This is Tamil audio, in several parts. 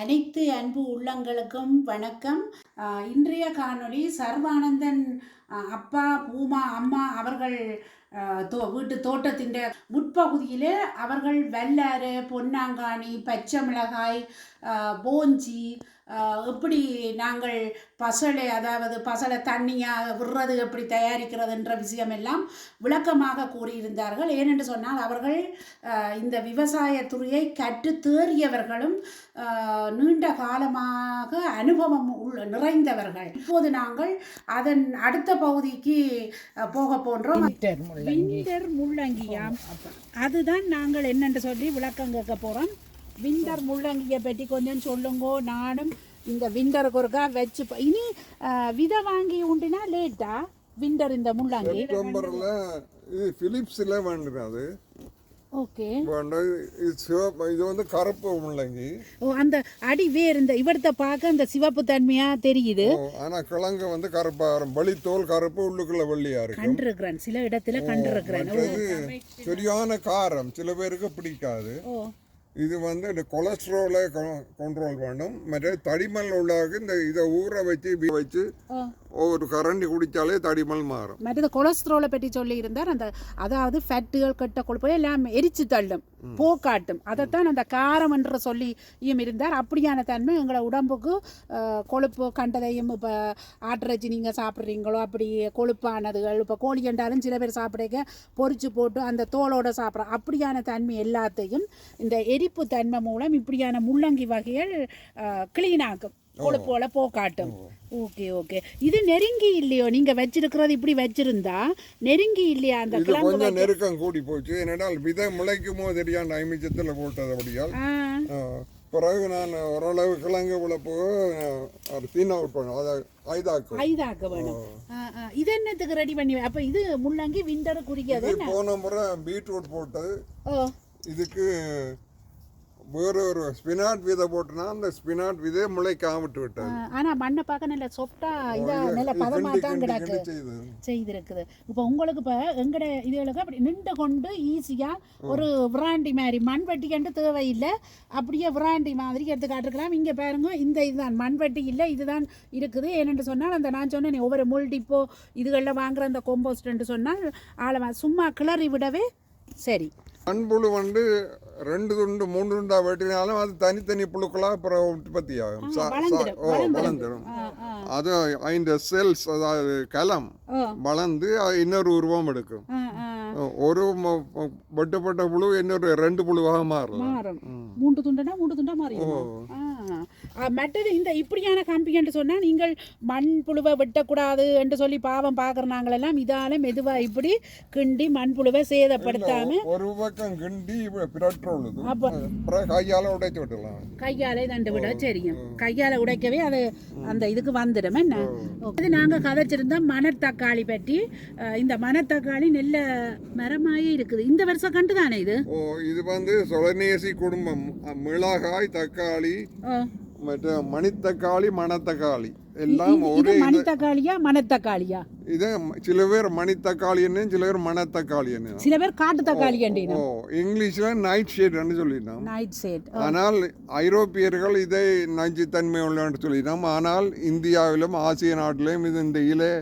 அனைத்து அன்பு உள்ளங்களுக்கும் வணக்கம். இன்றைய காணொளி சர்வானந்தன் அப்பா பூமா அம்மா அவர்கள் தோ வீட்டு தோட்டத்தின் முற்பகுதியில் அவர்கள் வெள்ளாறு பொன்னாங்காணி பச்சை மிளகாய் போஞ்சி எப்படி நாங்கள் பசலை அதாவது பசலை தண்ணியாக விடுறது எப்படி தயாரிக்கிறதுன்ற விஷயமெல்லாம் விளக்கமாக கூறியிருந்தார்கள். ஏனென்று சொன்னால் அவர்கள் இந்த விவசாயத்துறையை கற்று தேறியவர்களும் நீண்ட காலமாக அனுபவம் உள்ள நிறைந்தவர்கள். இப்போது நாங்கள் அதன் அடுத்த பகுதிக்கு போக போன்றோம். விண்டர் முள்ளங்கியாம். அதுதான் நாங்கள் என்னென்று சொல்லி விளக்கம் கேட்க போகிறோம் விண்டர் முள்ளங்கியை பற்றி கொஞ்சம் சொல்லுங்கோ. நானும் இந்த விண்டருக்கு ஒருக்கா வச்சு இனி விதை வாங்கி உண்டுனா லேட்டா விண்டர் இந்த முள்ளங்கி? செப்டம்பர்ல இது பிலிப்ஸில் வேண்டுது அது. ஓகே. இது வந்து கருப்பு முள்ளங்கி. ஓ அந்த அடி வேர் இந்த இவர்த்த பார்க்க அந்த சிவப்பு தன்மையா தெரியுது. ஆனா கிழங்கு வந்து கருப்பா வரும். வெளித்தோல் கருப்பு உள்ளுக்குள்ள வெள்ளையா இருக்கும். கண்டிருக்கிறேன். சில இடத்துல கண்டிருக்கிறேன். சரியான காரம். சில பேருக்கு பிடிக்காது. இது வந்து இந்த கொலஸ்ட்ராலை கண்ட்ரோல் பண்ணும். மற்ற தடிமல் உள்ளாக இந்த இதை ஊற வச்சு வச்சு ஒரு கரண்டி குடிச்சாலே தடிமல் மாறும். மற்றது கொலஸ்ட்ரோலை பற்றி சொல்லி இருந்தார் அந்த அதாவது ஃபேட்டுகள் கெட்ட கொழுப்பு எல்லாம் எரிச்சு தள்ளும் போக்காட்டும். அதைத்தான் அந்த காரம் என்று சொல்லியும் இருந்தார். அப்படியான தன்மை எங்களை உடம்புக்கு கொழுப்பு கண்டதையும் இப்போ ஆட்டிறைச்சி நீங்கள் சாப்பிட்றீங்களோ அப்படி கொழுப்பானதுகள் இப்போ கோழி என்றாலும் சில பேர் சாப்பிடுங்க பொரிச்சு போட்டு அந்த தோலோட சாப்பிட்ற அப்படியான தன்மை எல்லாத்தையும் இந்த எரிப்பு தன்மை மூலம் இப்படியான முள்ளங்கி வகைகள் க்ளீன் ஆக்கும் கொழுப்போல போக்காட்டும் ஓகே ஓகே. இது நெருங்கி இல்லையோ? நீங்க வச்சிருக்கிறது இப்படி வச்சிருந்தா நெருங்கி இல்லையா அந்த கொஞ்சம் நெருக்கம் கூடி போச்சு. என்னடால் விதை முளைக்குமோ தெரியாண்ட ஐமிச்சத்தில் போட்டதபடியால் பிறகு நான் ஓரளவு கிழங்கு விழப்போ ஒரு தீன் பண்ணும். அதை ஐதாக்கும் ஐதாக்க வேணும். இது என்னத்துக்கு ரெடி பண்ணி அப்ப இது முள்ளங்கி விண்டர் குறிக்கிறது இது போன முறை பீட்ரூட் போட்டது. இதுக்கு வேற ஒரு ஸ்பினாட் விதை போட்டுனா அந்த ஸ்பினாட் விதை முளைக்காம விட்டு விட்டது ஆனா மண்ணை பார்க்க நல்ல சொப்டா இதா நல்ல பதமா தான் கிடக்கு. செய்திருக்குது. இப்போ உங்களுக்கு இப்போ எங்கட இதுகளுக்கு அப்படி நின்று கொண்டு ஈஸியாக ஒரு விராண்டி மாதிரி மண்வெட்டி கண்டு தேவையில்லை. அப்படியே விராண்டி மாதிரி எடுத்து காட்டுக்கலாம் இங்கே பாருங்க இந்த இதுதான். மண்வெட்டி இல்லை இதுதான் இருக்குது. ஏனென்று சொன்னால் அந்த நான் சொன்னேன் ஒவ்வொரு முள்டிப்போ இதுகளில் வாங்குற அந்த கொம்போஸ்ட்ன்ட்டு சொன்னால் ஆழமா சும்மா கிளறி விடவே சரி. மண்புழு வந்து ரெண்டு துண்டு மூணு துண்டா வெட்டினாலும் அது தனித்தனி புழுக்களா அப்புறம் உற்பத்தி ஆகும் ஓ வளர்ந்துடும். அது இந்த செல்ஸ் அதாவது கலம் வளர்ந்து இன்னொரு உருவம் எடுக்கும். ஒரு வெட்டப்பட்ட புழு இன்னொரு ரெண்டு புழுவாக மாறலாம் மூன்று துண்டனா மூன்று துண்டா ஆ. மற்றது இந்த இப்படியான கம்பி என்று சொன்னால் நீங்கள் மண் புழுவை வெட்டக்கூடாது என்று சொல்லி பாவம் பார்க்குற நாங்களெல்லாம் இதால மெதுவாக இப்படி கிண்டி மண் புழுவை சேதப்படுத்தாம ஒரு பக்கம் கிண்டி அப்ப- கையால உடைச்சு விட்டுலாம் கையாலே தண்டு விட தெரியும். கையால உடைக்கவே அது அந்த இதுக்கு வந்துடும். என்ன? அது நாங்கள் கதைச்சிருந்தா மணத்தக்காளி பற்றி இந்த மணத்தக்காளி நெல்ல மரமாயே இருக்குது. இந்த வருஷம் கண்டு தானே இது? ஓ இது வந்து சொலநேசி குடும்பம். மிளகாய் தக்காளி மற்ற மணித்தக்காளி மணத்தக்காளி. எல்லாம் ஒரே மணித்தக்காளியா மணத்தக்காளியா? இதை சில பேர் மணித்தக்காளி என்ன சில பேர் மணத்தக்காளி என்ன சில பேர் காட்டு தக்காளி ஓ இங்கிலீஷ்ல நைட் ஷேட்னு சொல்லிட்டோம் நைட் சேட் ஆனால் ஐரோப்பியர்கள் இதை நஞ்சுத்தன்மை உள்ளன்னு சொல்லிட்டோம் ஆனால் இந்தியாவிலும் ஆசிய நாட்டிலும் இது இந்த இலை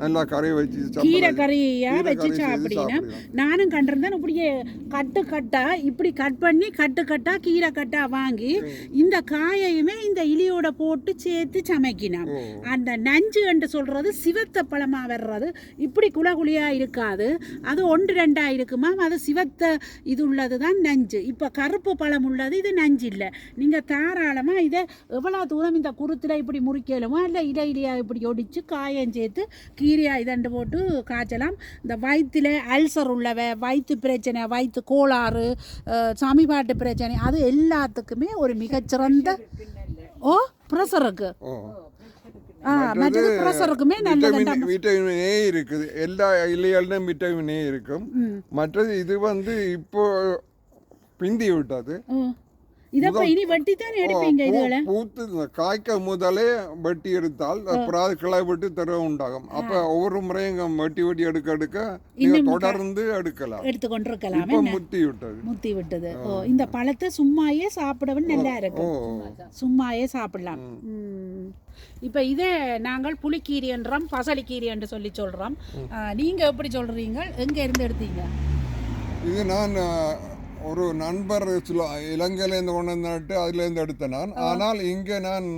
நல்லா கறி வச்சு. கீரை கறியா வச்சு சாப்பிடலாம். நானும் கண்டிருந்தேன் இப்படியே கட்டு கட்டா இப்படி கட் பண்ணி கட்டு கட்டா கீரை கட்டா வாங்கி இந்த காயையுமே இந்த இலியோட போட்டு சேர்த்து சமைக்கினோம். அந்த நஞ்சு என்று சொல்றது சிவத்த பழமா வர்றது. இப்படி குளகுளியா இருக்காது. அது ஒன்று ரெண்டா இருக்குமா அது சிவத்த இது உள்ளது தான் நஞ்சு. இப்போ கருப்பு பழம் உள்ளது இது நஞ்சு இல்லை. நீங்கள் தாராளமா இதை எவ்வளோ தூரம் இந்த குருத்தில் இப்படி முறிக்கலுமோ இல்லை இலையிலையா இப்படி ஒடிச்சு காயம் சேர்த்து கீரையா இதண்டு போட்டு காய்ச்சலாம். இந்த வயிற்றுல அல்சர் உள்ளவ வயிற்று பிரச்சனை வயிற்று கோளாறு சமிபாட்டு பிரச்சனை அது எல்லாத்துக்குமே ஒரு மிகச்சிறந்த ஓ ப்ரெஷருக்கு மற்றது ப்ரெஷருக்குமே நல்லது விட்டமின் விட்டமின் ஏ இருக்குது. எல்லா இலைகளிலும் விட்டமின் ஏ இருக்கும். மற்றது இது வந்து இப்போ பிந்தி விட்டது. இதப்ப இனி வெட்டி தானே எடுப்பீங்க பூ- பூத்து காய்க்க முதலே வெட்டி எடுத்தால் அப்புறம் கிளை விட்டு திறவு உண்டாகும். அப்ப ஒவ்வொரு முறையும் வெட்டி வெட்டி எடுக்க எடுக்க தொடர்ந்து எடுக்கலாம். எடுத்து கொண்டிருக்கலாம் முத்தி விட்டது. முத்தி விட்டது. ஓ இந்த பழத்தை சும்மாயே சாப்பிடவும் நல்லா இருக்கும். சும்மாயே சாப்பிடலாம். இப்ப இதே நாங்கள் பசலிக்கீரி என்று சொல்லி சொல்றோம். ஆ, நீங்க எப்படி சொல்றீங்க? எங்க இருந்து எடுத்தீங்க? இது நான் ஒரு நண்பர் இலங்கையிலேருந்து கொண்டு வந்துட்டு அதுலேருந்து எடுத்தேன் நான். ஆனால் இங்கே நான்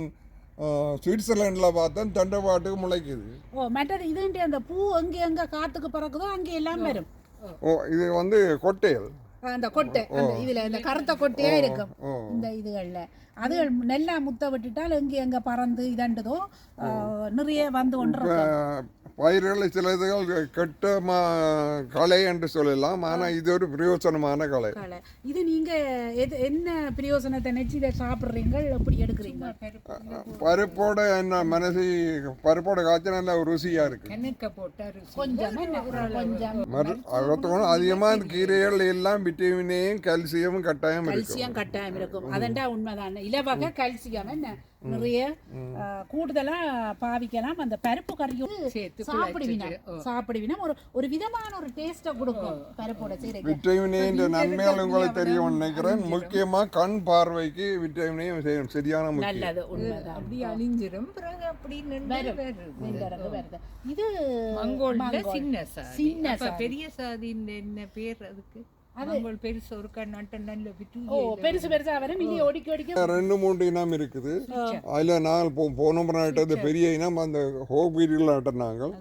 சுவிட்சர்லாண்டில் பார்த்தேன் தண்டபாட்டுக்கு முளைக்குது. ஓ மற்றது இதுன்ட்டு அந்த பூ எங்க எங்க காத்துக்கு பறக்குதோ அங்க எல்லாம் வரும். ஓ இது வந்து கொட்டையல் அந்த கொட்டை அந்த இதுல இந்த கருத்த கொட்டையா இருக்கும். இந்த இதுகள்ல. அது நல்லா முத்த விட்டுட்டால் எங்க எங்க பறந்து இதண்டுதோ நிறைய வந்து ஒன்று பயிர்கள் சிலதுகள் கெட்ட மா கலை என்று சொல்லலாம். ஆனால் இது ஒரு பிரயோசனமான கலை. இது நீங்க எது என்ன பிரயோசனத்தை நினைச்சு இதை சாப்பிடுறீங்க எப்படி எடுக்கிறீங்க? பருப்போட என்ன மனசு பருப்போட காய்ச்சி நல்ல ருசியாக இருக்கு. அதிகமாக கீரைகள் எல்லாம் விட்டமினையும் கால்சியமும் கட்டாயம் கல்சியம் கட்டாயம் இருக்கும். அதண்டா உண்மைதான்? இலவகை கல்சியம் என்ன? நிறைய கூடுதலா பாவிக்கலாம். அந்த பருப்பு கறியும் சேர்த்து சாப்பிடுவினா? சாப்பிடுவினா? ஒரு ஒரு விதமான ஒரு டேஸ்ட்டை கொடுக்கும் பருப்போட சீரைக்கு விட்டமினின் நன்மைகள் உங்களுக்கு தெரியும் நினைக்கிறேன். முக்கியமாக கண் பார்வைக்கு விட்டமினையும் செய்யும் சரியான முக்கியம். நல்லது அப்படி அழிஞ்சிரும். பிறகு அப்படி நின்று வருது. இது மங்கோல்ல மங்கோல். சின்ன சாதி. சின்ன சாதி. பெரிய சாதின்னு என்ன பேர் அதுக்கு? பெருசு வரும் ஒடிக்க ஒடிக்க ரெண்டு மூன்று இனம் இருக்குது. அதில் நாங்கள் போ போன முறை நட்டது பெரிய இனம் அந்த ஹோபீரியில் நட்ட நாங்கள்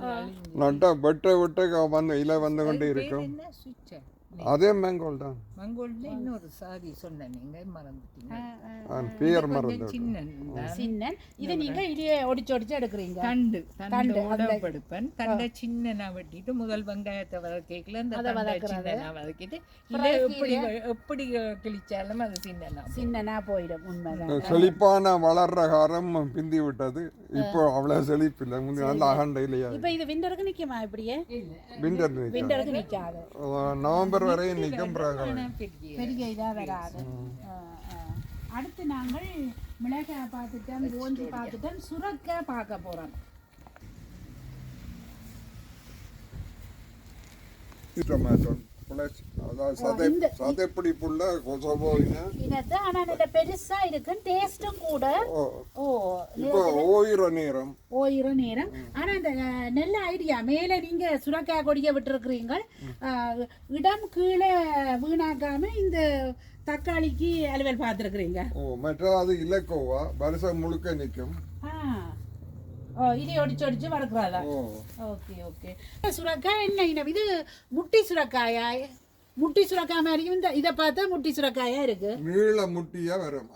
நட்டா வெட்ட வெட்ட வந்து இலை வந்து கொண்டே இருக்கும். அதே மேங்கோல் தான். மங்கோல்ல இன்னொரு சாதி சொன்ன நீங்க மறந்துட்டீங்க. பேர் மறந்து சின்ன சின்ன இது நீங்க இதையே ஒடிச்சு ஒடிச்சு எடுக்கிறீங்க? தண்டு தண்டு, உடம்பெடுப்பேன் தண்டை சின்னனா வெட்டிட்டு முதல் வெங்காயத்தை வதக்கிக்கல அந்த தண்டை. சின்னனா வதக்கிட்டு இதை எப்படி எப்படி கிழிச்சாலும் அது சின்னனா சின்னனா போயிடும் உண்மைதான். செழிப்பான வளர்ற காரம் பிந்தி விட்டது. இப்போ அவ்வளோ செழிப்பு இல்லை முந்தி நல்ல அகண்ட இல்லையா இப்ப இது விண்டருக்கு நிக்குமா இப்படியே? விண்டர் நிற்கும் விண்டருக்கு நிக்காது. நவம்பர் வரையும் நிற்கும் பெரிய பெரிய இதா வராது. அடுத்து நாங்கள் மிளகாய் பார்த்துட்டோம் கோஞ்சி பார்த்துட்டோம் சுரக்காய் பார்க்க போறோம். டொமேட்டோ. பிளஸ் அதாவது சதை இந்த- சதைப்பிடிப்புள்ள கொசோபோவினா இனத்து ஆனா நல்ல பெருசா இருக்கு டேஸ்டும் கூட. ஓ. இப்போ ஓயிர நேரம். ஓயிரம் நேரம். ஆனா நல்ல ஐடியா மேல நீங்க சுரக்காய் கொடிய விட்டுருக்கிறீங்க இடம் கீழே வீணாக்காம இந்த தக்காளிக்கு அலுவல் பார்த்துருக்குறீங்க. ஓ மற்ற அது இலக்கோவா? வருஷம் முழுக்க நிற்கும். இதை ஒடிச்சு ஒடிச்சு வறுக்கிறதா ஓ ஓகே ஓகே சுரக்காய் என்ன இனம் இது முட்டி சுரக்காயா முட்டி சுரக்காய் மாதிரியும் இந்த இதை பார்த்தா முட்டி சுரக்காயா இருக்கு நீள முட்டியா வரும்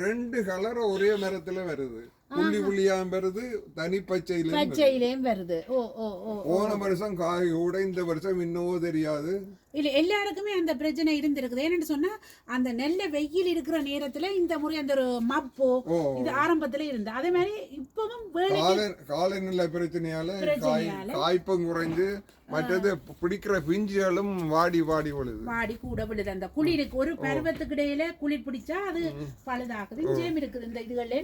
ரெண்டு கலர் ஒரே மரத்துல வருது புள்ளி புள்ளியாம் வருது தனி பச்சையில பச்சையிலேயும் வருது ஓ ஓ ஓ போன வருஷம் காய் கூட இந்த வருஷம் இன்னமோ தெரியாது இல்ல எல்லாருக்குமே அந்த பிரச்சனை இருந்திருக்குது ஏன்னு சொன்னா அந்த நெல்ல வெயில் இருக்கிற நேரத்துல இந்த முறை அந்த ஒரு மப்போ இது ஆரம்பத்துல இருந்து அதே மாதிரி இப்பவும் கால காலநிலை பிரச்சனையால காய் பிரச்சனையால. காய்ப்பும் குறைஞ்சு மற்றது பிடிக்கிற பிஞ்சுகளும் வாடி வாடி விழுது. வாடி கூட விழுது. அந்த குளிருக்கு ஒரு பருவத்துக்கு இடையில குளிர் பிடிச்சா அது பழுதாகுது இங்கேயும் இருக்குது இந்த இதுகளே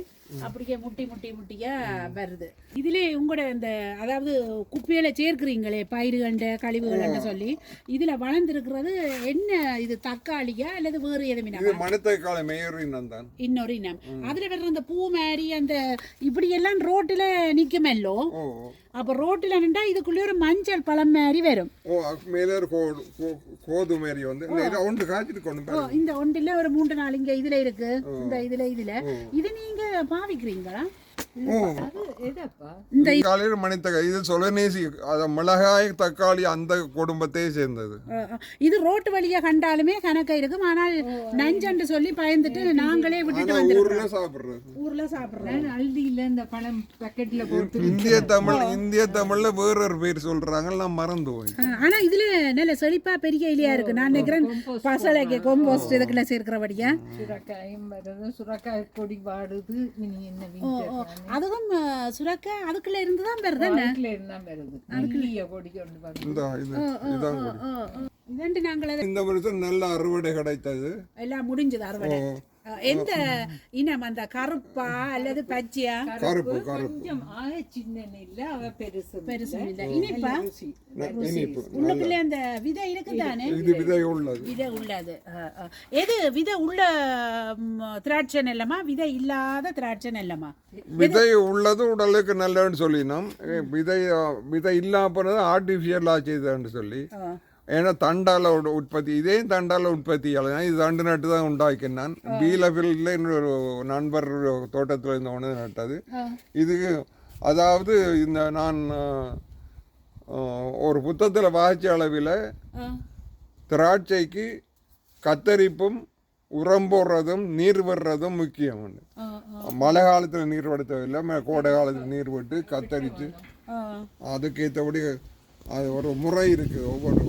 அப்படியே முட்டி முட்டி முட்டியா வருது. இதுல உங்களோட இந்த அதாவது குப்பையில சேர்க்கிறீங்களே பயிர்கள்ட கழிவுகள்னு சொல்லி இதுல வளர்ந்துருக்கிறது என்ன இது தக்காளியா அல்லது வேறு எதுவும் மணத்தக்காள மேயர் இனம் தான். இன்னொரு இனம். அதுல வர்ற அந்த பூ மாதிரி அந்த இப்படி எல்லாம் ரோட்டுல நிக்குமல்லோ அப்ப ரோட்டுல நின்றா இதுக்குள்ளே ஒரு மஞ்சள் பழம் மாதிரி வரும். ஓ மேலே ஒரு கோது மாதிரி வந்து. ஒன்று காய்ச்சிட்டு கொண்டு ஓ, இந்த ஒன்றில் ஒரு மூன்று நாள் இங்க இதுல இருக்கு. இந்த இதுல இதுல. இது நீங்க பாவிக்கிறீங்களா? ஓ. அது எதப்பா? இந்த காலையில் மணித்தக்காளி இது சொலநேசி அது மிளகாய் தக்காளி அந்த குடும்பத்தையே சேர்ந்தது. இது ரோட்டு வழியா கண்டாலுமே கணக்கா இருக்கும். ஆனால் நஞ்சண்டு சொல்லி பயந்துட்டு நாங்களே விட்டுட்டு ஊர்ல சாப்பிடுறது. ஊர்ல சாப்பிடுறோம். அல்டியில் இந்த பழம் பாக்கெட்ல போட்டு? இந்திய தமிழ் இந்திய தமிழ்ல வேற ஒரு பேர் சொல்றாங்க நான் மறந்து போய் ஆனா இதுல நல்ல செழிப்பா பெரிய இலையா இருக்கு. நான் நினைக்கிறேன் பசலைக்கு கொம்போஸ்ட் இதுக்குள்ள சேர்க்கிறபடியா? சுரக்காயும் வருது சுரக்காய் கொடி வாடுது. இனி என்ன தானே. அதுவும் அஹ், சுரக்காய் அதுக்குள்ள இருந்து தான் வருது அதுல இருந்தா வருது நல்லிய கொடி கொண்டு வருது இந்த இது இதான் கொடி. இதண்டு நாங்கள் இந்த வருஷம் நல்ல அறுவடை கிடைத்தது. எல்லாம் முடிஞ்சது அறுவடை. எந்த இனம் அந்த கருப்பா அல்லது பச்சையா? கருப்பு கருப்பு. கொஞ்சம் ஆக சின்ன இல்ல அவ பெருசு பெருசு இல்ல. இனிப்பா? உள்ளுக்குள்ள அந்த விதை இருக்குதானே? இது விதை உள்ளது. விதை உள்ளது. எது விதை உள்ள திராட்சை நெல்லமா? விதை இல்லாத திராட்சை நெல்லமா? விதை உள்ளது உடலுக்கு நல்லதுன்னு சொல்லினோம். விதை விதை இல்லாம போனது ஆர்டிஃபிஷியலாக செய்ததுன்னு சொல்லி. ஏன்னா தண்டால உற்பத்தி இதே தண்டால உற்பத்தி ஆகலாம் இது தண்டு நட்டு தான் உண்டாக்கினான் பீலபில்ல இன்னொரு நண்பர் தோட்டத்தில் இருந்த ஒன்று நட்டது. இதுக்கு அதாவது இந்த நான் ஒரு புத்தகத்தில் வாசிச்ச அளவில். திராட்சைக்கு கத்தரிப்பும் உரம் போடுறதும் நீர் விடுறதும் முக்கியம் மழை காலத்தில் நீர் விட தேவையில்லை கோடை காலத்தில் நீர் விட்டு கத்தரித்து. அதுக்கேற்றபடி அது ஒரு முறை இருக்குது ஒவ்வொரு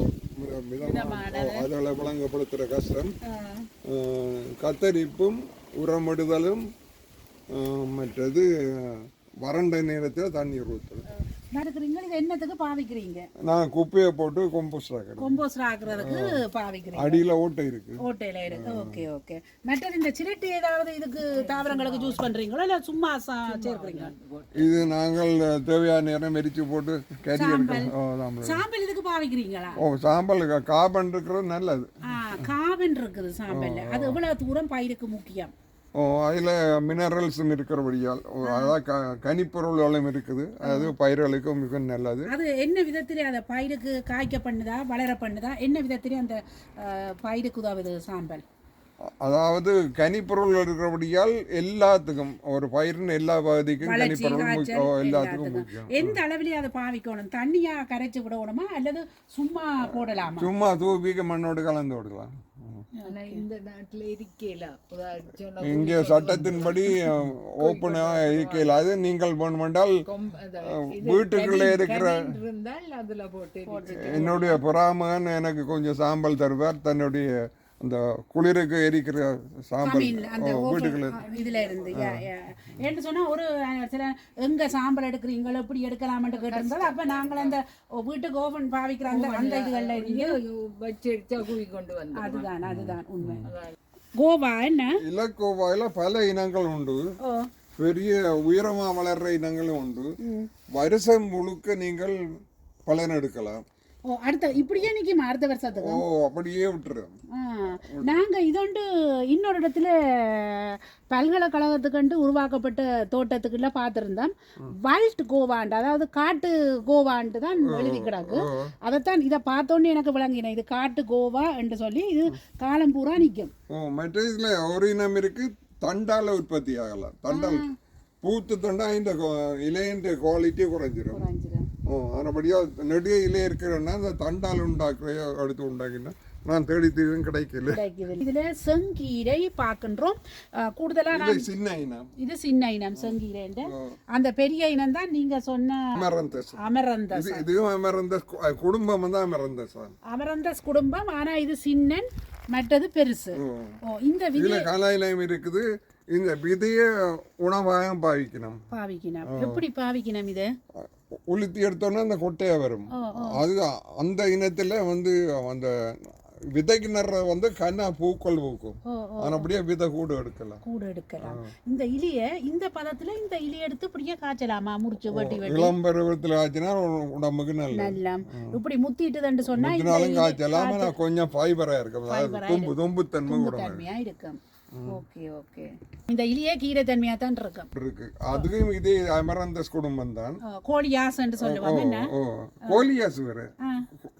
விதமான அதில் விளங்கப்படுத்துகிற கஷ்டம். கத்தரிப்பும் உரமிடுதலும் மற்றது வறண்ட நேரத்தில் தண்ணீர் ஊற்றுறது நடக்கிறீங்க இது என்னத்துக்கு பாவிக்கிறீங்க? நான் குப்பையை போட்டு கொம்போஸ்ட் ஆக்கிறேன் கொம்போஸ்டர் ஆக்குறதுக்கு பாவிக்கிறீங்க. அடியில் ஓட்டை இருக்குது ஓட்டையில இருக்கு. Okay okay. மற்றது இந்த சிரட்டி ஏதாவது இதுக்கு தாவரங்களுக்கு ஜூஸ் பண்றீங்களா? இல்ல சும்மா சேர்க்கிறீங்க இது நாங்கள் தேவையான நேரம் எரிச்சு போட்டு கறி எடுக்கிறோம். சாம்பல். சாம்பல் இதுக்கு பாவிக்கிறீங்களா? ஓ சாம்பல் காபன் இருக்கிறது நல்லது. காபன் இருக்குது சாம்பல்ல. அது எவ்வளவு தூரம் பயிருக்கு முக்கியம்? அதில் மினரல்ஸும் இருக்கிறபடியால் அதான் க கனிப்பொருள்களும் இருக்குது. அது பயிர்களுக்கு மிக நல்லது. அது என்ன விதத்திலே அதை பயிருக்கு காய்க்க பண்ணுதா வளர பண்ணுதா என்ன விதத்திலே அந்த பயிருக்கு உதவுது சாம்பல்? அதாவது கனிப்பொருள் இருக்கிறபடியால் எல்லாத்துக்கும் ஒரு பயிரின் எல்லா பகுதிக்கும் கனிப்பொருள் எல்லாத்துக்கும் எந்த அளவிலே அதை பாவிக்கணும்? தண்ணியா கரைச்சு விடணுமா? அல்லது சும்மா போடலாமா? சும்மா தூபிக்க மண்ணோடு கலந்து விடலாம். ஆனா இந்த நாட்டுல இருக்கல இங்கே சட்டத்தின்படி ஓப்பனாக இருக்கையில். அது நீங்கள் வேண்டுமென்றால் வீட்டுக்குள்ளே இருக்கிற. என்னுடைய புறாமகன் எனக்கு கொஞ்சம் சாம்பல் தருவார். தன்னுடைய அந்த குளிருக்கு எரிக்கிற சாம்பல் வீட்டுக்குள்ள இதுல இருந்து. ஏன்னு சொன்னா ஒரு சில எங்க சாம்பல் எடுக்கிறீங்களோ எப்படி எடுக்கலாம்னு கேட்டிருந்தது அப்ப நாங்கள் அந்த ஓ, வீட்டுக்கு ஓவன் பாவிக்கிற அந்த அந்த இதுகள்ல இருந்து வச்சு எடுத்தா குவி கொண்டு வந்து அதுதான் அதுதான் உண்மை. கோவா என்ன? இலக்கோவாயில் பல இனங்கள் உண்டு. பெரிய உயரமாக வளர்ற இனங்களும் உண்டு. வருஷம் முழுக்க நீங்கள் பலன் எடுக்கலாம். ஓ அடுத்த இப்படியே நிக்குமா அடுத்த வருஷத்துக்கு? ஓ அப்படியே விட்டுரும் ஆ, நாங்க இதொண்டு இன்னொரு இடத்துல பல்கலைக்கழகத்துக்கண்டு உருவாக்கப்பட்ட தோட்டத்துக்குள்ள பார்த்துருந்தோம் வைல்ட் கோவாண்டு அதாவது காட்டு கோவாண்டு தான் எழுதி கிடக்கு. அதைத்தான் இதை பார்த்தோன்னே எனக்கு விளங்கினேன் இது காட்டு கோவா என்று சொல்லி இது காலம் பூரா நிற்கும் ஓ மற்ற இதில் ஒரு இனம் இருக்கு தண்டால உற்பத்தி ஆகலாம் தண்டால் பூத்து தண்டா இந்த இலையின் குவாலிட்டி குறைஞ்சிரும். ஆனபடியாக நெடிய இலை இருக்கிறன்னா அந்த தண்டால் உண்டாக்குற அடுத்து உண்டாக்கினா நான் தேடி தேடியும் கிடைக்கல. இதுல செங்கீரை பார்க்கின்றோம். கூடுதலா நான் சின்ன இனம். இது சின்ன இனம் செங்கீரைன்ற அந்த பெரிய இனம் தான் நீங்க சொன்ன அமரந்தஸ். அமரந்தஸ். இது இதுவும் அமரந்தஸ் குடும்பம் வந்து அமரந்தஸ் தான். அமரந்தஸ் குடும்பம் ஆனா இது சின்னன் மற்றது பெருசு. ஓ. இந்த விதி இதில் கலாயிலையும் இருக்குது. இந்த விதையை உணவாக பாவிக்கணும். பாவிக்கணும். எப்படி பாவிக்கணும் இது? உளுத்தி எடுத்தோன்னா அந்த கொட்டையை வரும். அது அந்த இனத்தில் வந்து அந்த விதைக்கு நடுற வந்து கண்ணா பூக்கள் பூக்கும். ஆனப்படியே விதை கூட எடுக்கலாம். கூட எடுக்கலாம். இந்த இலிய இந்த பதத்துல இந்த இலிய எடுத்து இப்படியே காய்ச்சலாமா? முறிச்சு வெட்டி வெட்டி. இளம் பருவத்தில் உ- உடம்புக்கு நல்லது. நல்லா இப்படி முத்திட்டுதுன்னு சொன்னா இலி காய்ச்சலாம் கொஞ்சம் ஃபைபராக இருக்கும். தும்பு கூட தன்மையா இருக்கும். Okay okay. இந்த இலியே கீரை தன்மையா தான் இருக்கும் இருக்கு. அதுக்கும் இதே அமரந்தஸ் குடும்பம் தான். ஓ, கோழி ஆசைன்னு சொல்லுவாங்க என்ன? ஓ கோழியாசு வேறு.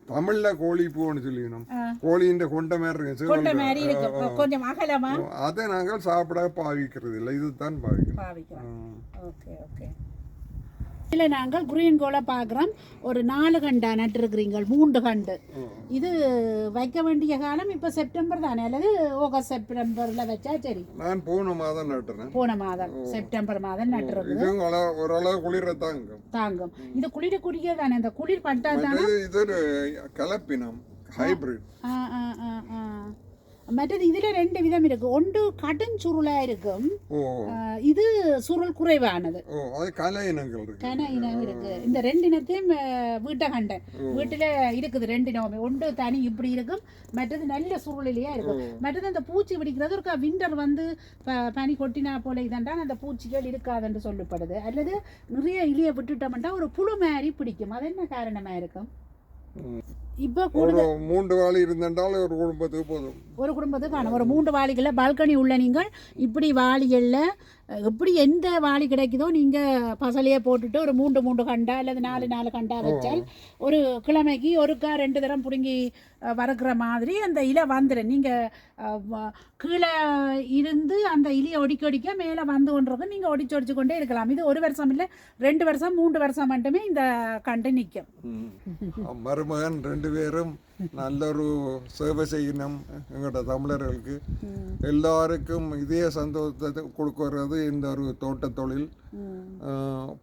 தமிழ்ல கோழி பூன்னு சொல்லிக்கணும். ஆ. கோழின்ற கொண்ட மாதிரி இருக்கு கொண்ட மாதிரி இருக்கும் கொஞ்சம் அகலமா? அதை நாங்கள் சாப்பிட பாவிக்கிறது இல்லை. இதுதான் பாவிக்கிறோம். பாவிக்கிறோம். Okay okay. இதில் நாங்கள் குரீன் கோலை பார்க்குறோம் ஒரு நாலு கண்டா நட்டுருக்குறீங்க மூன்று கண்டு. இது வைக்க வேண்டிய காலம் இப்போ செப்டம்பர் தானே? அல்லது ஆகஸ்ட் செப்டம்பரில் வச்சா சரி? நான் போன மாதம் நட்டுறேன். போன மாதம் செப்டம்பர் மாதம் நட்டுருக்கு ஓரளவு குளிரத்தாங்க தாங்கும். இது குளிரக்கூடிய தானே? இந்த குளிர் பட்டா தானே இது இது ஒரு கலப்பினம் ஹைபிரிட் ஆ ஆ ஆ ஆ. மற்றது இதுல ரெண்டு விதம் இருக்கு. ஒன்று கடுஞ்சுருளா இருக்கும். ஓ. அஹ், இது சுருள் குறைவானது. கன இனம் இருக்கு. இந்த ரெண்டு இனத்தையும் வீட்டை கண்டேன் வீட்டுல இருக்குது ரெண்டு இனமே ஒன்று தனி இப்படி இருக்கும் மற்றது நல்ல சுருளிலேயே இருக்கும். மற்றது அந்த பூச்சி பிடிக்கிறது ஒரு விண்டர் வந்து பனி கொட்டினா போல இதென்றால் அந்த பூச்சிகள் இருக்காதுன்னு சொல்லப்படுது. அல்லது நிறைய இலியை விட்டுட்டோம்னா ஒரு புழு மாதிரி பிடிக்கும். அது என்ன காரணமா இருக்கும். இப்போ மூன்று வாழை இருந்தால் ஒரு குடும்பத்துக்கு போதும். ஒரு குடும்பத்துக்கு காணும். ஒரு மூன்று வாளிகளில் பால்கனி உள்ள நீங்கள் இப்படி வாளிகளில் எப்படி எந்த வாளி கிடைக்குதோ நீங்கள் பசலையே போட்டுட்டு ஒரு மூன்று மூன்று கண்டா அல்லது நாலு நாலு கண்டா வச்சால் ஒரு கிழமைக்கு ஒருக்கா ரெண்டு தரம் பிடுங்கி வறுக்கிற மாதிரி அந்த இலை வந்துடும் நீங்கள் கீழே இருந்து அந்த இலையை ஒடிக்க ஒடிக்க மேலே வந்து கொண்டிருக்கும் நீங்கள் ஒடிச்சு ஒடிச்சு கொண்டே இருக்கலாம். இது ஒரு வருஷம் இல்லை ரெண்டு வருஷம் மூன்று வருஷம் மட்டுமே இந்த கண்டு நிற்கும். மருமகன் ரெண்டு பேரும் நல்ல ஒரு சேவை செய்யணும் எங்களோட தமிழர்களுக்கு. எல்லாருக்கும் இதே சந்தோஷத்தை கொடுக்கறது இந்த ஒரு தோட்டத் தொழில்.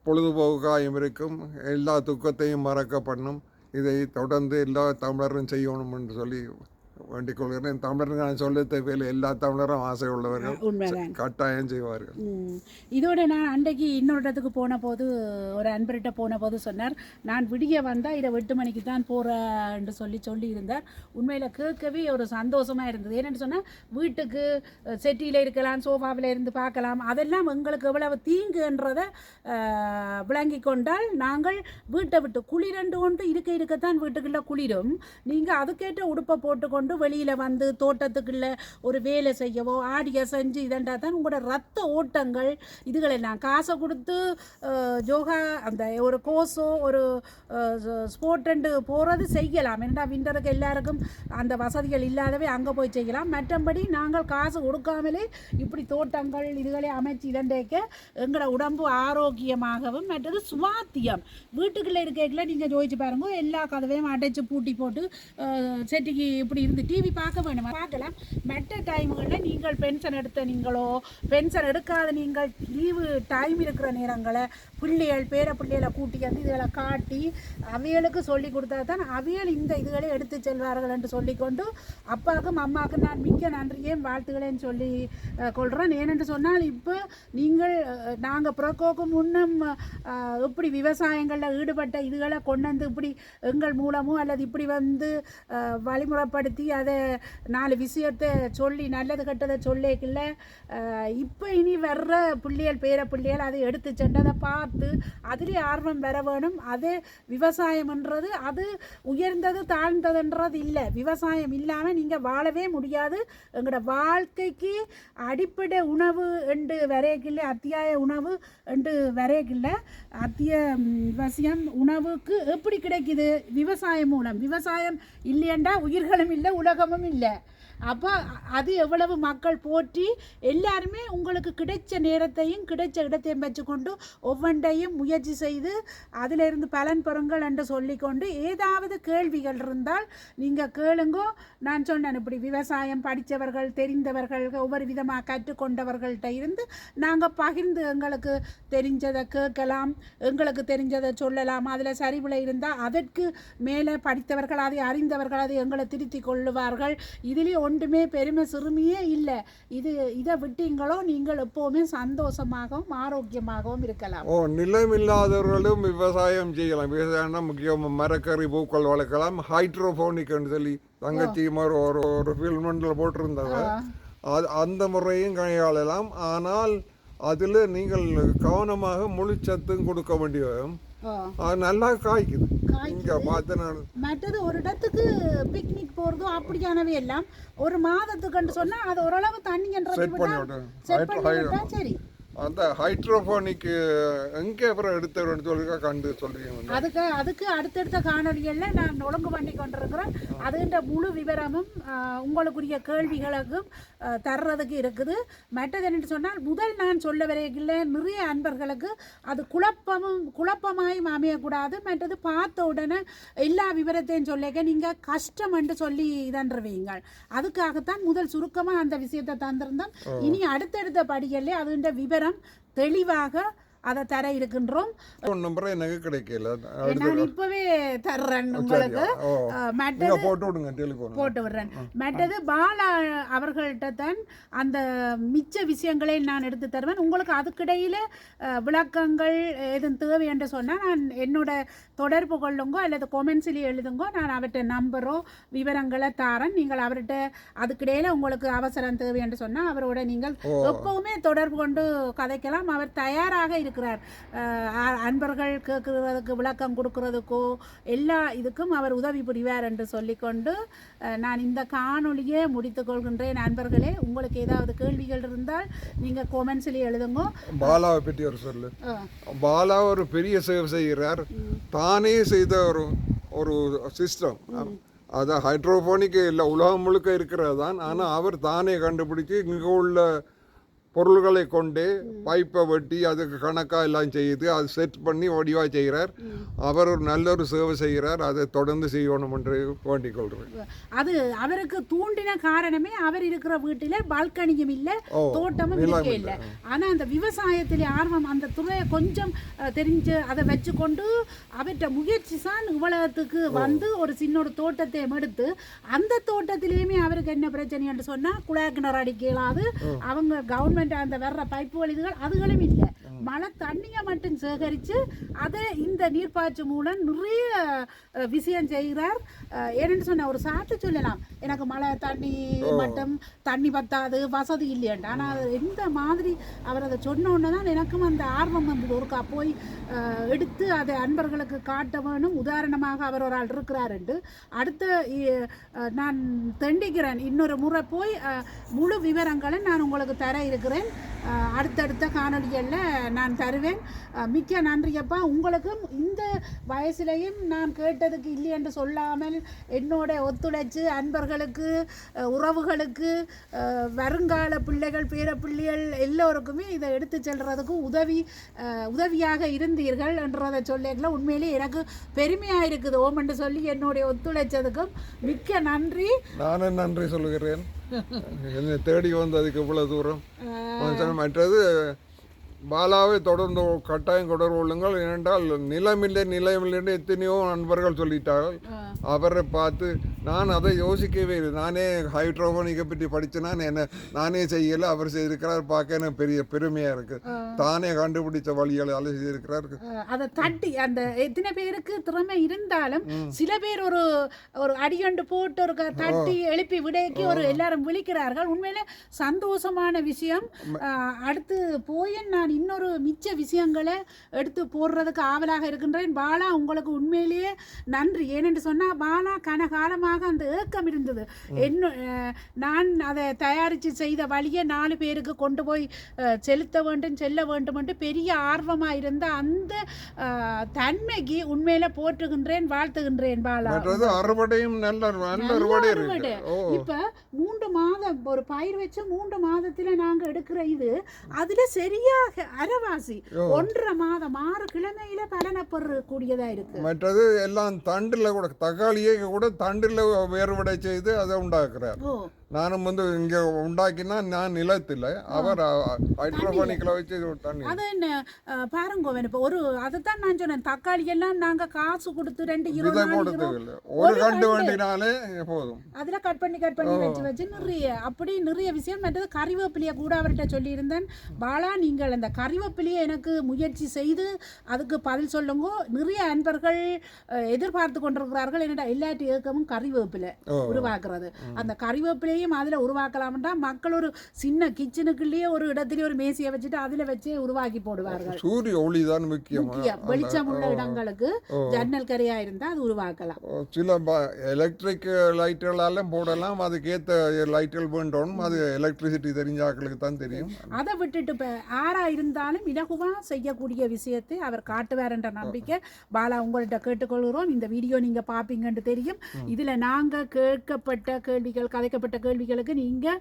பொழுதுபோக்காயும் இருக்கும் எல்லா துக்கத்தையும் மறக்க பண்ணும். இதை தொடர்ந்து எல்லா தமிழரும் செய்யணும் என்று சொல்லி வேண்டிக் கொள்கிறேன் தமிழர்கள் நான் சொல்ல தேவையில்லை. எல்லா தமிழரும் ஆசை உள்ளவர்கள் கட்டாயம் செய்வார்கள். இதோட நான் அன்றைக்கு இன்னொரு இடத்துக்கு போன போது ஒரு அன்பர்கிட்ட போன போது சொன்னார் நான் விடிய வந்தால் இதை எட்டு மணிக்கு தான் போகிறேன்னு சொல்லி சொல்லி இருந்தார் உண்மையில் கேட்கவே ஒரு சந்தோஷமாக இருந்தது. ஏன்னு சொன்னால் வீட்டுக்கு செட்டியில் இருக்கலாம் சோஃபாவில் இருந்து பார்க்கலாம். அதெல்லாம் எங்களுக்கு எவ்வளவு தீங்குன்றதை விளங்கி கொண்டால் நாங்கள் வீட்டை விட்டு குளிரண்டு கொண்டு இருக்க இருக்கத்தான் வீட்டுக்குள்ளே குளிரும். நீங்கள் அதுக்கேற்ற உடுப்பை போட்டுக்கொண்டு கொண்டு வெளியில் வந்து தோட்டத்துக்குள்ளே ஒரு வேலை செய்யவோ ஆடிய செஞ்சு இதண்டா தான் உங்களோட ரத்த ஓட்டங்கள். இதுகளை நான் காசை கொடுத்து ஜோகா யோகா அந்த ஒரு கோர்ஸோ ஒரு ஸ்போர்ட்டண்டு போகிறது செய்யலாம். ஏன்னா விண்டருக்கு எல்லாருக்கும் அந்த வசதிகள் இல்லாதவே அங்கே போய் செய்யலாம். மற்றபடி நாங்கள் காசு கொடுக்காமலே இப்படி தோட்டங்கள் இதுகளை அமைச்சு இதண்டேக்க எங்களோட உடம்பு ஆரோக்கியமாகவும் மற்றது சுவாத்தியம். வீட்டுக்குள்ளே இருக்கைக்குள்ள நீங்கள் ஜோதிச்சு பாருங்க எல்லா கதவையும் அடைச்சு பூட்டி போட்டு செட்டிக்கு இப்படி இந்த டிவி பார்க்க வேணும்? பார்க்கலாம். மற்ற டைம்களில் நீங்கள் பென்ஷன் எடுத்த நீங்களோ பென்ஷன் எடுக்காத நீங்கள் லீவு டைம் இருக்கிற நேரங்களை பிள்ளைகள் பேர பிள்ளைகளை கூட்டி வந்து இதுகளை காட்டி அவைகளுக்கு சொல்லி கொடுத்தா தான் அவைகள் இந்த இதுகளை எடுத்து செல்வார்கள் என்று சொல்லிக்கொண்டு அப்பாவுக்கும் அம்மாவுக்கும் நான் மிக்க நன்றியையும் வாழ்த்துகளேன்னு சொல்லி கொள்கிறேன் ஏனென்று சொன்னால் இப்போ நீங்கள் நாங்கள் புறக்கோக்கு முன்னும் இப்படி விவசாயங்களில் ஈடுபட்ட இதுகளை கொண்டு வந்து இப்படி எங்கள் மூலமோ அல்லது இப்படி வந்து வழிமுறைப்படுத்தி பற்றி அதை நாலு விஷயத்தை சொல்லி நல்லது கெட்டதை சொல்லிக்கல இப்போ இனி வர்ற பிள்ளைகள் பேர பிள்ளைகள் அதை எடுத்து சென்றதை பார்த்து அதிலே ஆர்வம் வர வேணும். அது விவசாயம்ன்றது அது உயர்ந்தது தாழ்ந்ததுன்றது இல்லை. விவசாயம் இல்லாமல் நீங்கள் வாழவே முடியாது. எங்களோட வாழ்க்கைக்கு அடிப்படை உணவு என்று வரையக்கில்ல அத்தியாய உணவு என்று வரையக்கில்ல. அத்தியாவசியம் உணவுக்கு எப்படி கிடைக்குது? விவசாயம் மூலம். விவசாயம் இல்லையண்டா உயிர்களும் இல்லை உலகமும் இல்லை. அப்போ அது எவ்வளவு மக்கள் போற்றி எல்லாருமே உங்களுக்கு கிடைச்ச நேரத்தையும் கிடைச்ச இடத்தையும் வச்சுக்கொண்டு ஒவ்வொன்றையும் முயற்சி செய்து அதிலிருந்து பலன் பெறுங்கள் என்று சொல்லிக்கொண்டு ஏதாவது கேள்விகள் இருந்தால் நீங்கள் கேளுங்கோ. நான் சொன்னேன் இப்படி விவசாயம் படித்தவர்கள் தெரிந்தவர்கள் ஒவ்வொரு விதமாக கற்றுக்கொண்டவர்கள்ட்ட இருந்து நாங்கள் பகிர்ந்து எங்களுக்கு தெரிஞ்சதை கேட்கலாம் எங்களுக்கு தெரிஞ்சதை சொல்லலாம். அதில் சரிவில் இருந்தால் அதற்கு மேலே படித்தவர்கள் அதை அறிந்தவர்கள் அதை எங்களை திருத்திக் கொள்ளுவார்கள். இதிலே ஒன்றுமே பெருமை சிறுமியே இல்லை. இது இதை விட்டீங்களோ நீங்கள் எப்போவுமே சந்தோஷமாகவும் ஆரோக்கியமாகவும் இருக்கலாம். ஓ நிலம் இல்லாதவர்களும் விவசாயம் செய்யலாம். விவசாயம்னா முக்கியம் மரக்கறி பூக்கள் வளர்க்கலாம். ஹைட்ரோபோனிக்னு சொல்லி தங்கச்சி மாதிரி ஒரு ஒரு ஃபில்மெண்டில் போட்டிருந்தவ அது அந்த முறையும் கையாளலாம். ஆனால் அதில் நீங்கள் கவனமாக முழு சத்தும் கொடுக்க வேண்டிய. அது நல்லா காய்க்குது. இங்கே பார்த்து நான் மற்றது ஒரு இடத்துக்கு பிக்னிக் போகிறதோ அப்படியானவே எல்லாம். ஒரு மாதத்துக்குன்னு சொன்னால் அது ஓரளவு தண்ணின்றது செட் பண்ணி விட்டேன் செட் பண்ணி விட்டா சரி. அந்த ஹைட்ரோபோனிக் எங்கே அப்புறம் எடுத்தவர்னு சொல்லி கண்டு சொல்றீங்க அதுக்கு அதுக்கு அடுத்தடுத்த காணொலிகளில் நான் ஒழுங்கு பண்ணி கொண்டிருக்கிறேன். அதுன்ற முழு விவரமும் உங்களுக்குரிய கேள்விகளுக்கும் தர்றதுக்கு இருக்குது. மற்றது என்னென்னு சொன்னால் முதல் நான் சொல்ல வரையில் நிறைய அன்பர்களுக்கு அது குழப்பமும் குழப்பமாயும் அமையக்கூடாது. மற்றது பார்த்த உடனே எல்லா விவரத்தையும் சொல்லிக்க நீங்கள் கஷ்டம் என்று சொல்லி இதன்றுவீங்க அதுக்காகத்தான் முதல் சுருக்கமாக அந்த விஷயத்தை தந்திருந்தோம். இனி அடுத்தடுத்த படிகளில் அதுன்ற விவரம் தெளிவாக அதை தர இருக்கின்றோம். எனக்கு கிடைக்கல. நான் இப்பவே தர்றேன் உங்களுக்கு. ஓ. அஹ், மற்ற நீங்க போட்டு விடுங்க டெலிஃபோன் போட்டு விடுறேன். மற்றது பாலா அவர்கள்ட்ட தான் அந்த மிச்ச விஷயங்களை நான் எடுத்து தருவேன். உங்களுக்கு அதுக்கிடையில் விளக்கங்கள் எதுவும் தேவை என்று சொன்னால் நான் என்னோட தொடர்பு கொள்ளுங்கோ அல்லது கொமெண்ட்ஸில் எழுதுங்கோ நான் அவர்கிட்ட நம்பரோ விவரங்களை தாரேன். நீங்கள் அவர்கிட்ட அதுக்கிடையில் உங்களுக்கு அவசரம் தேவை என்று சொன்னால் அவரோட நீங்கள் எப்பவுமே தொடர்பு கொண்டு கதைக்கலாம். அவர் தயாராக இருக்கிறார் அ- அன்பர்கள் கேட்குறதுக்கு விளக்கம் கொடுக்கறதுக்கோ எல்லா இதுக்கும் அவர் உதவி புரிவார் என்று சொல்லிக்கொண்டு நான் இந்த காணொளியை முடித்துக் கொள்கின்றேன். நண்பர்களே உங்களுக்கு ஏதாவது கேள்விகள் இருந்தால் நீங்கள் கொமெண்ட்ஸில் எழுதுங்க. பாலாவை பற்றி ஒரு சொல்லு. பாலா ஒரு பெரிய சேவை செய்கிறார். தானே செய்த ஒரு ஒரு சிஸ்டம் அது ஹைட்ரோபோனிக் இல்லை உலகம் முழுக்க இருக்கிறது தான் ஆனால் அவர் தானே கண்டுபிடிச்சு இங்கே உள்ள பொருள்களை கொண்டு பைப்பை வெட்டி அதுக்கு கணக்காக எல்லாம் செய்து அது செட் பண்ணி வடிவாக செய்கிறார் அவர் ஒரு நல்ல ஒரு சேவை செய்கிறார் அதை தொடர்ந்து செய்யணும் என்று வேண்டிக் கொள்கிறேன் அது அவருக்கு தூண்டின காரணமே அவர் இருக்கிற வீட்டிலே பால்கனியும் இல்லை தோட்டமும் இருக்க இல்லை. இல்லை. ஆனா அந்த விவசாயத்தில் ஆர்வம் அந்த துறையை கொஞ்சம் தெரிஞ்சு அதை வச்சுக்கொண்டு அவற்ற முயற்சி தான் உலகத்துக்கு வந்து ஒரு சின்ன ஒரு தோட்டத்தை எடுத்து அந்த தோட்டத்திலேயுமே அவருக்கு என்ன பிரச்சனை என்று சொன்னா குழாய் கிணறு அடிக்க இயலாது அவங்க கவர்மெண்ட் கவர்மெண்ட் அந்த வர்ற பைப்பு வழிதுகள் அதுகளும் இல்லை. மழை தண்ணியை மட்டும் சேகரித்து அதை இந்த நீர்ப்பாய்ச்சி மூலம் நிறைய விஷயம் செய்கிறார். ஏன்னு சொன்ன ஒரு சாட்டு சொல்லலாம். எனக்கு மழை தண்ணி மட்டும் தண்ணி பத்தாது வசதி இல்லையன்ட்டு. ஆனால் அது எந்த மாதிரி அவர் அதை சொன்ன உடனே தான் எனக்கும் அந்த ஆர்வம் வந்தது ஒருக்கா போய் எடுத்து அதை அன்பர்களுக்கு காட்ட வேணும் உதாரணமாக அவர் ஒரு ஆள் இருக்கிறாருண்டு. அடுத்த இ- அஹ், நான் தெண்டிக்கிறேன். இன்னொரு முறை போய் முழு விவரங்களை நான் உங்களுக்கு தர இருக்கிறேன். அடுத்தடுத்த காணொலிகளில் நான் தருவேன் மிக்க நன்றியப்பா. உங்களுக்கும் இந்த வயசுலையும் நான் கேட்டதுக்கு இல்லை என்று சொல்லாமல் என்னோட ஒத்துழைச்சு அன்பர்களுக்கு உறவுகளுக்கு வருங்கால பிள்ளைகள் பேர பிள்ளைகள் எல்லோருக்குமே இதை எடுத்து செல்றதுக்கு உதவி உதவியாக இருந்தீர்கள் என்றதை சொல்லிக்கல உண்மையிலேயே எனக்கு பெருமையாக இருக்குது ஓம் என்று சொல்லி என்னுடைய ஒத்துழைச்சதுக்கும் மிக்க நன்றி. நானும் நன்றி சொல்கிறேன் என்னை தேடி வந்ததுக்கு இவ்வளவு தூரம். மற்றது பாலாவை தொடர்ந்து கட்டாயம் தொடர்பு கொள்ளுங்கள். ஏனென்றால் நிலமில்லை நிலமில்லைன்னு எத்தனையோ நண்பர்கள் சொல்லிட்டார்கள். அவரை பார்த்து நான் அதை யோசிக்கவே இல்லை. நானே ஹைட்ரோபோனிக்கை பற்றி படித்தேனா என்ன நானே செய்யலை. அவர் செய்திருக்கிறார் பார்க்க எனக்கு பெரிய பெருமையாக இருக்குது தானே கண்டுபிடிச்ச வழிகளை அதை செய்திருக்கிறார். அதை தட்டி அந்த எத்தனை பேருக்கு திறமை இருந்தாலும் சில பேர் ஒரு ஒரு அடியொண்டு போட்டு ஒரு தட்டி எழுப்பி விடைக்கு ஒரு எல்லாரும் விழிக்கிறார்கள். உண்மையிலே சந்தோஷமான விஷயம். அடுத்து போய் நான் இன்னொரு மிச்ச விஷயங்களை எடுத்து போடுறதுக்கு ஆவலாக இருக்கின்றேன். பாலா உங்களுக்கு உண்மையிலேயே நன்றி. ஏனென்று சொன்னால் பாலா கனகாலமாக அந்த ஏக்கம் இருந்தது. என்ன நான் அதை தயாரித்து செய்த வழியை நாலு பேருக்கு கொண்டு போய் செலுத்த வேண்டும் செல்ல வேண்டும் என்று பெரிய ஆர்வமாக இருந்த அந்த தன்மைக்கு உண்மையில போற்றுகின்றேன் வாழ்த்துகின்றேன் பாலா. அறுவடையும் நல்ல இப்ப மூன்று மாதம் ஒரு பயிர் வச்சு மூன்று மாதத்துல நாங்க எடுக்கிற இது அதுல சரியாக அரவாசி. ஒன்றரை மாதம் ஆறு கிழமையில பலனை பெறக்கூடியதா இருக்கு. மற்றது எல்லாம் தண்டில் கூட தக்காளியை கூட தண்டில் வேறுபடை செய்து அதை உண்டாக்குறார். நானும் வந்து இங்கே உண்டாக்கினா நான் நிலத்தில் அவர் ஹைட்ரோபானிக்கில் வச்சு தண்ணி அது என்ன பாருங்க இப்போ ஒரு அதைத்தான் நான் சொன்னேன் தக்காளி எல்லாம் நாங்க காசு கொடுத்து ரெண்டு கிலோ இல்லை. ஒரு கண்டு வேண்டினாலே போதும். அதில் கட் பண்ணி கட் பண்ணி வச்சு வச்சு நிறைய அப்படி நிறைய விஷயம் மற்றது கறிவேப்பிலையை கூட அவர்கிட்ட சொல்லியிருந்தேன். பாலா நீங்கள் அந்த கறிவேப்பிலையை எனக்கு முயற்சி செய்து அதுக்கு பதில் சொல்லுங்க. நிறைய அன்பர்கள் எதிர்பார்த்து கொண்டிருக்கிறார்கள். என்னடா எல்லாட்டு இயக்கமும் கறிவேப்பிலை. உருவாக்குறது. அந்த கறிவேப்பிலையும் அதில் உருவாக்கலாம்டா மக்கள் ஒரு சின்ன கிச்சனுக்குள்ளேயே ஒரு இடத்துலயே ஒரு மேசியை வச்சுட்டு அதில் வச்சே உருவாக்கி போடுவார்கள். சூரிய ஒளி தான் முக்கியம். வெளிச்சம் உள்ள இடங்களுக்கு. ஜன்னல் கரையா இருந்தா அது உருவாக்கலாம். சில எலக்ட்ரிக் லைட்டுகளாலும் போடலாம். அதுக்கேற்ற லைட்டுகள் வேண்டணும் அது எலக்ட்ரிசிட்டி தெரிஞ்ச ஆட்களுக்கு தான் தெரியும். அதை விட்டுட்டு இப்போ ஆறா இருந்தாலும் இலகுவா செய்யக்கூடிய விஷயத்தை அவர் காட்டுவார் என்ற நம்பிக்கை பாலா உங்கள்கிட்ட கேட்டுக்கொள்கிறோம். இந்த வீடியோ நீங்க பார்ப்பீங்கன்னு தெரியும். இதுல நாங்க கேட்கப்பட்ட கேள்விகள் கதைக்கப்பட்ட கேள்விகளுக்கு நீங்கள்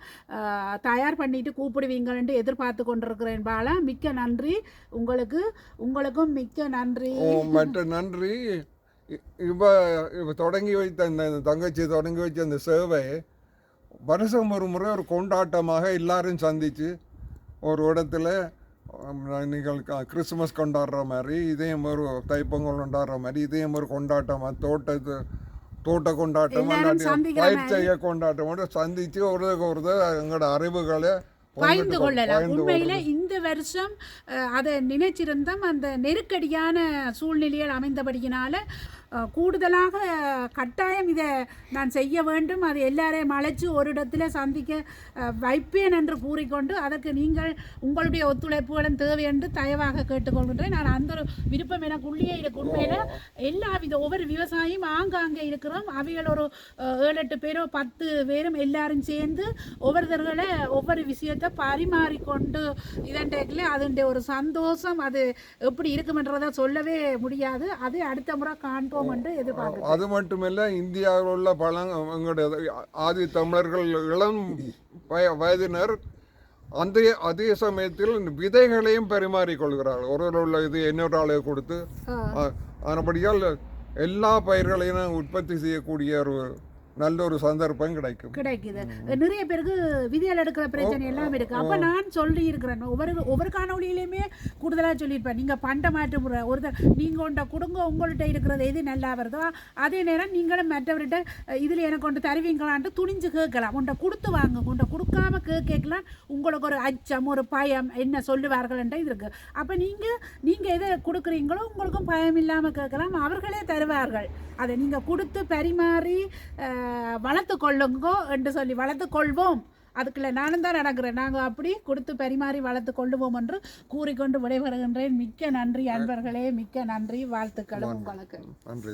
தயார் பண்ணிட்டு கூப்பிடுவீங்கன்னு எதிர்பார்த்து கொண்டிருக்கிறேன் பாலா. மிக்க நன்றி. உங்களுக்கு உங்களுக்கும் மிக்க நன்றி. மற்ற நன்றி. இப்போ இப்போ தொடங்கி வைத்த இந்த தங்கச்சி தொடங்கி வச்ச அந்த சேவை வருஷம் ஒரு முறை ஒரு கொண்டாட்டமாக எல்லாரும் சந்தித்து ஒரு இடத்துல நீங்கள் கிறிஸ்மஸ் கொண்டாடுற மாதிரி இதே ஒரு தைப்பொங்கல் கொண்டாடுற மாதிரி இதே ஒரு கொண்டாட்டமாக தோட்டத்து தோட்ட கொண்டாட்டம் பயிர் செய்ய கொண்டாட்டம் சந்திச்சு ஒருத்தருக்கு ஒருத்தர் எங்களோட அறிவுகளை பகிர்ந்து கொள்ளலாம். உண்மையில இந்த வருஷம் அதை நினைச்சிருந்தோம் அந்த நெருக்கடியான சூழ்நிலைகள் அமைந்தபடியினால கூடுதலாக கட்டாயம் இதை நான் செய்ய வேண்டும். அது எல்லாரையும் அழைச்சி ஒரு இடத்துல சந்திக்க வைப்பேன் என்று கூறிக்கொண்டு அதற்கு நீங்கள் உங்களுடைய ஒத்துழைப்புகளும் தேவை என்று தயவாக கேட்டுக்கொள்கின்றேன். நான் அந்த ஒரு விருப்பம் எனக்கு உள்ளே இருக்கு உண்மையில எல்லா வித ஒவ்வொரு விவசாயியும் ஆங்காங்கே இருக்கிறோம். அவைகள் ஒரு ஏழு எட்டு பேரோ பத்து பேரும் எல்லாரும் சேர்ந்து ஒவ்வொருத்தர்களை ஒவ்வொரு விஷயத்தை பரிமாறிக்கொண்டு இதன்றைக்குள்ள அதனுடைய ஒரு சந்தோஷம் அது எப்படி இருக்குமென்றதை சொல்லவே முடியாது. அது அடுத்த முறை காண்போம். என்று எதிர்பார்க்கிறேன் அது மட்டுமல்ல இந்தியாவில் உள்ள பழங் எங்களுடைய ஆதி தமிழர்கள் இளம் வய வயதினர் அந்த அதே சமயத்தில் விதைகளையும் பரிமாறிக்கொள்கிறார்கள் ஒரு உள்ள இது இன்னொரு ஆளுக்கு கொடுத்து அதன்படியால் எல்லா பயிர்களையும் உற்பத்தி செய்யக்கூடிய ஒரு நல்ல ஒரு சந்தர்ப்பம் கிடைக்கும். கிடைக்குது. நிறைய பேருக்கு விதிகள் எடுக்கிற பிரச்சனை எல்லாம் இருக்கு. அப்ப நான் சொல்லி இருக்கிறேன் ஒவ்வொரு ஒவ்வொரு காணொலியிலுமே கூடுதலா சொல்லியிருப்பேன். நீங்க பண்ட மாற்று முறை ஒருத்தர் நீங்க உண்ட கொடுங்க உங்கள்கிட்ட இருக்கிறது எது நல்லா வருதோ அதே நேரம் நீங்களும் மற்றவர்கிட்ட இதுல எனக்கு கொண்டு தருவீங்களான்ட்டு துணிஞ்சு கேட்கலாம். உன்ட கொடுத்து வாங்க. உன்ட கொடுக்காம கேட்கலாம். உங்களுக்கு ஒரு அச்சம் ஒரு பயம் என்ன சொல்லுவார்கள் என்ற இது இருக்கு. அப்ப நீங்க நீங்க எதை கொடுக்குறீங்களோ உங்களுக்கும் பயம் இல்லாம கேட்கலாம். அவர்களே தருவார்கள். அதை நீங்க கொடுத்து பரிமாறி வளர்த்து கொள்ளுங்கோ என்று சொல்லி வளர்த்து கொள்வோம். அதுக்குள்ள நானும் தான் நடக்கிறேன். நாங்கள் அப்படி கொடுத்து பரிமாறி வளர்த்து கொள்ளுவோம் என்று கூறிக்கொண்டு விடைபெறுகின்றேன். மிக்க நன்றி அன்பர்களே. மிக்க நன்றி. வாழ்த்துக்களும். உங்களுக்கு நன்றி